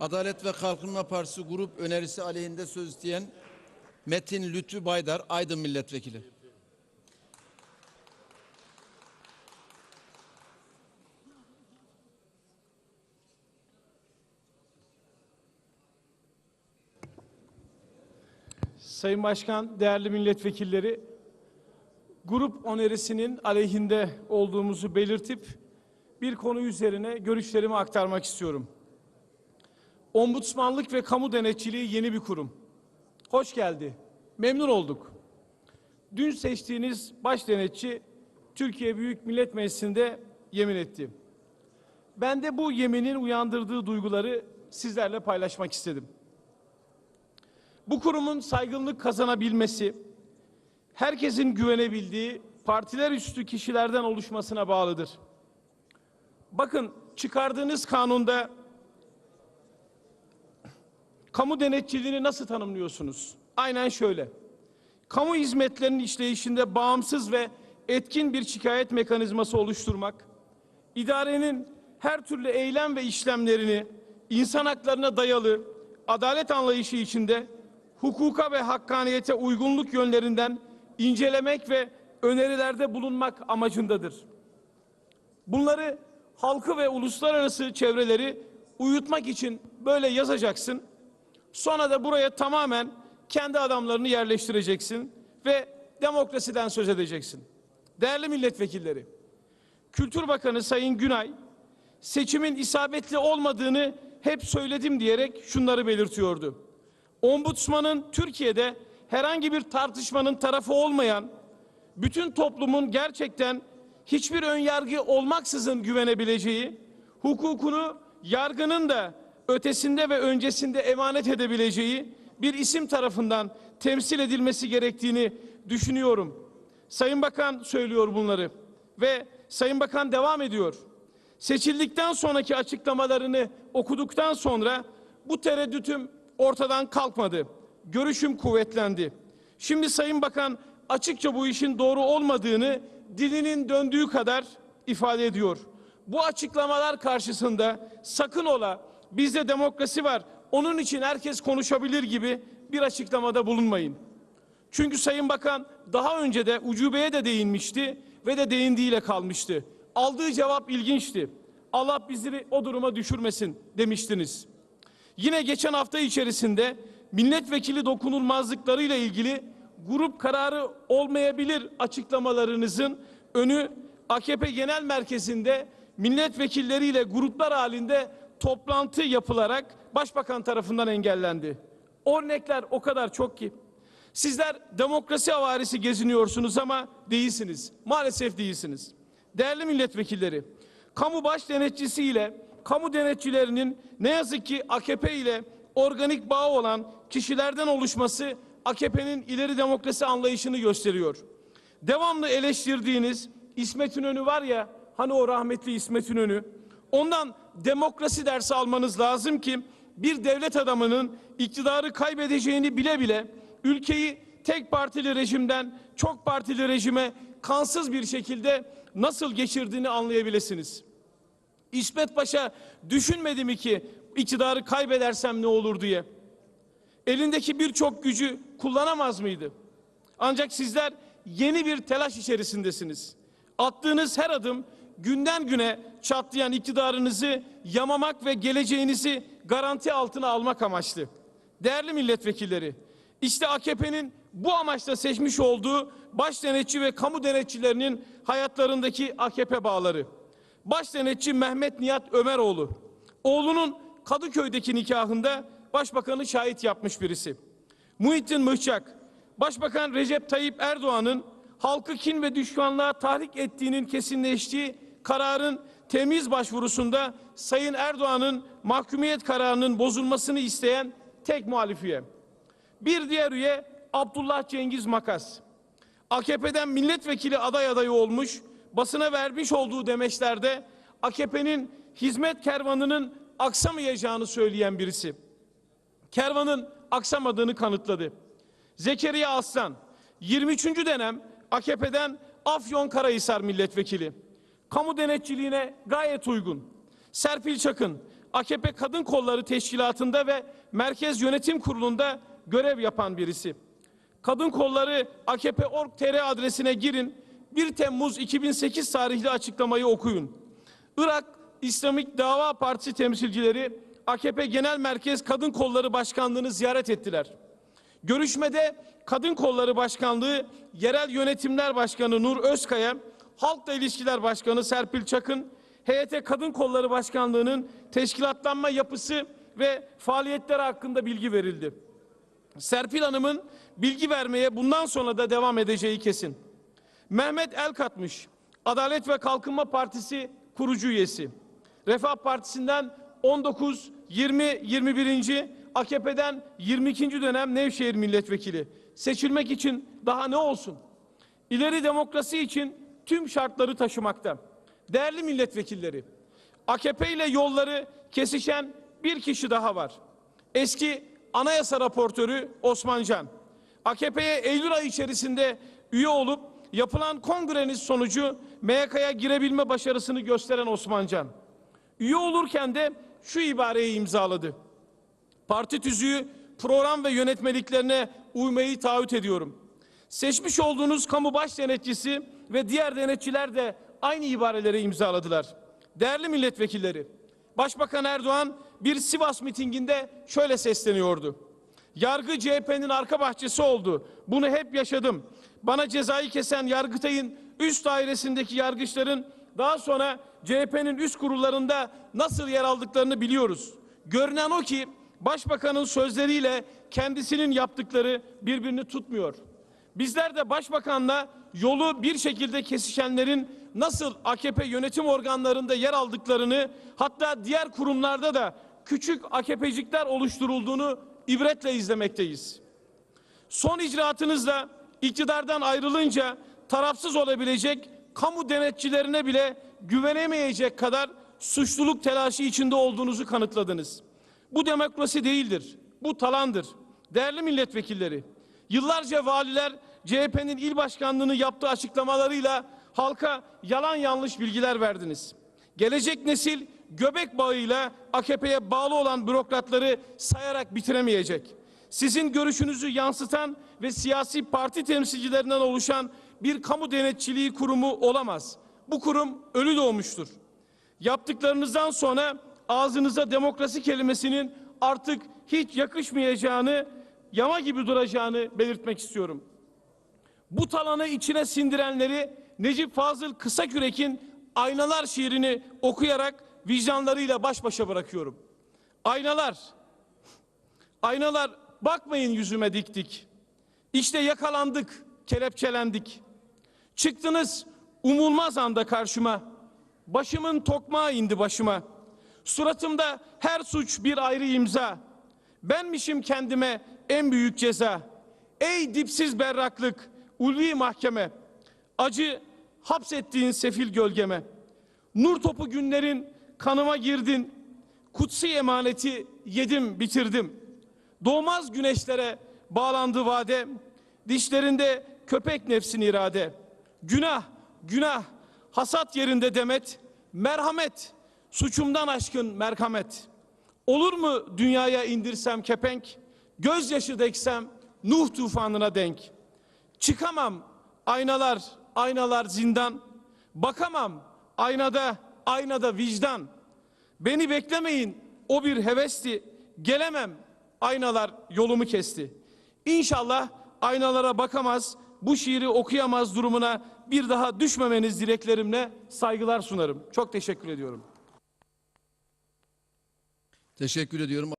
Adalet ve Kalkınma Partisi grup önerisi aleyhinde söz isteyen Metin Lütfü Baydar, Aydın Milletvekili. Sayın Başkan, değerli milletvekilleri, grup önerisinin aleyhinde olduğumuzu belirtip bir konu üzerine görüşlerimi aktarmak istiyorum. Ombudsmanlık ve kamu denetçiliği yeni bir kurum. Hoş geldi. Memnun olduk. Dün seçtiğiniz baş denetçi Türkiye Büyük Millet Meclisi'nde yemin etti. Ben de bu yeminin uyandırdığı duyguları sizlerle paylaşmak istedim. Bu kurumun saygınlık kazanabilmesi, herkesin güvenebildiği partiler üstü kişilerden oluşmasına bağlıdır. Bakın çıkardığınız kanunda kamu denetçiliğini nasıl tanımlıyorsunuz? Aynen şöyle. Kamu hizmetlerinin işleyişinde bağımsız ve etkin bir şikayet mekanizması oluşturmak, idarenin her türlü eylem ve işlemlerini insan haklarına dayalı adalet anlayışı içinde hukuka ve hakkaniyete uygunluk yönlerinden incelemek ve önerilerde bulunmak amacındadır. Bunları halkı ve uluslararası çevreleri uyutmak için böyle yazacaksın. Sonra da buraya tamamen kendi adamlarını yerleştireceksin ve demokrasiden söz edeceksin. Değerli milletvekilleri, Kültür Bakanı Sayın Günay seçimin isabetli olmadığını hep söyledim diyerek şunları belirtiyordu. Ombudsmanın Türkiye'de herhangi bir tartışmanın tarafı olmayan, bütün toplumun gerçekten hiçbir önyargı olmaksızın güvenebileceği, hukukunu yargının da ötesinde ve öncesinde emanet edebileceği bir isim tarafından temsil edilmesi gerektiğini düşünüyorum. Sayın Bakan söylüyor bunları ve Sayın Bakan devam ediyor. Seçildikten sonraki açıklamalarını okuduktan sonra bu tereddütüm ortadan kalkmadı. Görüşüm kuvvetlendi. Şimdi Sayın Bakan açıkça bu işin doğru olmadığını dilinin döndüğü kadar ifade ediyor. Bu açıklamalar karşısında sakın ola bizde demokrasi var. Onun için herkes konuşabilir gibi bir açıklamada bulunmayın. Çünkü Sayın Bakan daha önce de ucubeye de değinmişti ve de değindiğiyle kalmıştı. Aldığı cevap ilginçti. Allah bizi o duruma düşürmesin demiştiniz. Yine geçen hafta içerisinde milletvekili dokunulmazlıklarıyla ilgili grup kararı olmayabilir açıklamalarınızın önü AKP Genel Merkezi'nde milletvekilleriyle gruplar halinde toplantı yapılarak başbakan tarafından engellendi. Örnekler o kadar çok ki. Sizler demokrasi havarisi geziniyorsunuz ama değilsiniz. Maalesef değilsiniz. Değerli milletvekilleri, kamu baş denetçisi ile kamu denetçilerinin ne yazık ki AKP ile organik bağı olan kişilerden oluşması AKP'nin ileri demokrasi anlayışını gösteriyor. Devamlı eleştirdiğiniz İsmet İnönü var ya, hani o rahmetli İsmet İnönü, ondan demokrasi dersi almanız lazım ki bir devlet adamının iktidarı kaybedeceğini bile bile ülkeyi tek partili rejimden çok partili rejime kansız bir şekilde nasıl geçirdiğini anlayabilirsiniz. İsmet Paşa düşünmedi mi ki iktidarı kaybedersem ne olur diye? Elindeki birçok gücü kullanamaz mıydı? Ancak sizler yeni bir telaş içerisindesiniz. Attığınız her adım günden güne çatlayan iktidarınızı yamamak ve geleceğinizi garanti altına almak amaçlı. Değerli milletvekilleri, işte AKP'nin bu amaçla seçmiş olduğu baş denetçi ve kamu denetçilerinin hayatlarındaki AKP bağları. Baş denetçi Mehmet Nihat Ömeroğlu, oğlunun Kadıköy'deki nikahında başbakanı şahit yapmış birisi. Muhittin Mıhçak, Başbakan Recep Tayyip Erdoğan'ın halkı kin ve düşmanlığa tahrik ettiğinin kesinleştiği kararın temiz başvurusunda Sayın Erdoğan'ın mahkumiyet kararının bozulmasını isteyen tek muhalif üye. Bir diğer üye Abdullah Cengiz Makas. AKP'den milletvekili aday adayı olmuş, basına vermiş olduğu demeçlerde AKP'nin hizmet kervanının aksamayacağını söyleyen birisi. Kervanın aksamadığını kanıtladı. Zekeriya Aslan, 23. dönem AKP'den Afyonkarahisar milletvekili. Kamu denetçiliğine gayet uygun. Serpil Çakın, AKP Kadın Kolları Teşkilatı'nda ve Merkez Yönetim Kurulu'nda görev yapan birisi. Kadın Kolları AKP.org.tr adresine girin. 1 Temmuz 2008 tarihli açıklamayı okuyun. Irak İslamik Dava Partisi temsilcileri AKP Genel Merkez Kadın Kolları Başkanlığı'nı ziyaret ettiler. Görüşmede Kadın Kolları Başkanlığı Yerel Yönetimler Başkanı Nur Özkaya, Halkla İlişkiler Başkanı Serpil Çakın, HYT Kadın Kolları Başkanlığı'nın teşkilatlanma yapısı ve faaliyetleri hakkında bilgi verildi. Serpil Hanım'ın bilgi vermeye bundan sonra da devam edeceği kesin. Mehmet Elkatmış, Adalet ve Kalkınma Partisi kurucu üyesi. Refah Partisi'nden 19, 20, 21. AKP'den 22. dönem Nevşehir Milletvekili. Seçilmek için daha ne olsun? İleri demokrasi için tüm şartları taşımakta. Değerli milletvekilleri, AKP ile yolları kesişen bir kişi daha var. Eski anayasa raportörü Osman Can. AKP'ye Eylül ayı içerisinde üye olup yapılan kongrenin sonucu MYK'ya girebilme başarısını gösteren Osman Can. Üye olurken de şu ibareyi imzaladı. Parti tüzüğü, program ve yönetmeliklerine uymayı taahhüt ediyorum. Seçmiş olduğunuz kamu baş denetçisi ve diğer denetçiler de aynı ibareleri imzaladılar. Değerli milletvekilleri, Başbakan Erdoğan bir Sivas mitinginde şöyle sesleniyordu. Yargı CHP'nin arka bahçesi oldu. Bunu hep yaşadım. Bana cezayı kesen Yargıtay'ın üst dairesindeki yargıçların daha sonra CHP'nin üst kurullarında nasıl yer aldıklarını biliyoruz. Görünen o ki başbakanın sözleriyle kendisinin yaptıkları birbirini tutmuyor. Bizler de başbakanla yolu bir şekilde kesişenlerin nasıl AKP yönetim organlarında yer aldıklarını hatta diğer kurumlarda da küçük AKP'cikler oluşturulduğunu ibretle izlemekteyiz. Son icraatınızla iktidardan ayrılınca tarafsız olabilecek kamu denetçilerine bile güvenemeyecek kadar suçluluk telaşı içinde olduğunuzu kanıtladınız. Bu demokrasi değildir. Bu talandır. Değerli milletvekilleri, yıllarca valiler CHP'nin il başkanlığını yaptığı açıklamalarıyla halka yalan yanlış bilgiler verdiniz. Gelecek nesil göbek bağıyla AKP'ye bağlı olan bürokratları sayarak bitiremeyecek. Sizin görüşünüzü yansıtan ve siyasi parti temsilcilerinden oluşan bir kamu denetçiliği kurumu olamaz. Bu kurum ölü doğmuştur. Yaptıklarınızdan sonra ağzınıza demokrasi kelimesinin artık hiç yakışmayacağını, yama gibi duracağını belirtmek istiyorum. Bu talanı içine sindirenleri Necip Fazıl Kısakürek'in Aynalar şiirini okuyarak vicdanlarıyla baş başa bırakıyorum. Aynalar, aynalar bakmayın yüzüme dik dik. İşte yakalandık, kelepçelendik. Çıktınız umulmaz anda karşıma. Başımın tokmağı indi başıma. Suratımda her suç bir ayrı imza. Benmişim kendime en büyük ceza. Ey dipsiz berraklık, ulvi mahkeme. Acı hapsettiğin sefil gölgeme. Nur topu günlerin kanıma girdin. Kutsi emaneti yedim bitirdim. Doğmaz güneşlere bağlandı vade. Dişlerinde köpek nefsin irade. Günah, günah, hasat yerinde demet. Merhamet, suçumdan aşkın merhamet. Olur mu dünyaya indirsem kepenk, gözyaşı deksem Nuh tufanına denk. Çıkamam aynalar, aynalar zindan. Bakamam aynada, aynada vicdan. Beni beklemeyin o bir hevesti. Gelemem aynalar yolumu kesti. İnşallah aynalara bakamaz, bu şiiri okuyamaz durumuna bir daha düşmemeniz dileklerimle saygılar sunarım. Çok teşekkür ediyorum. Teşekkür ediyorum.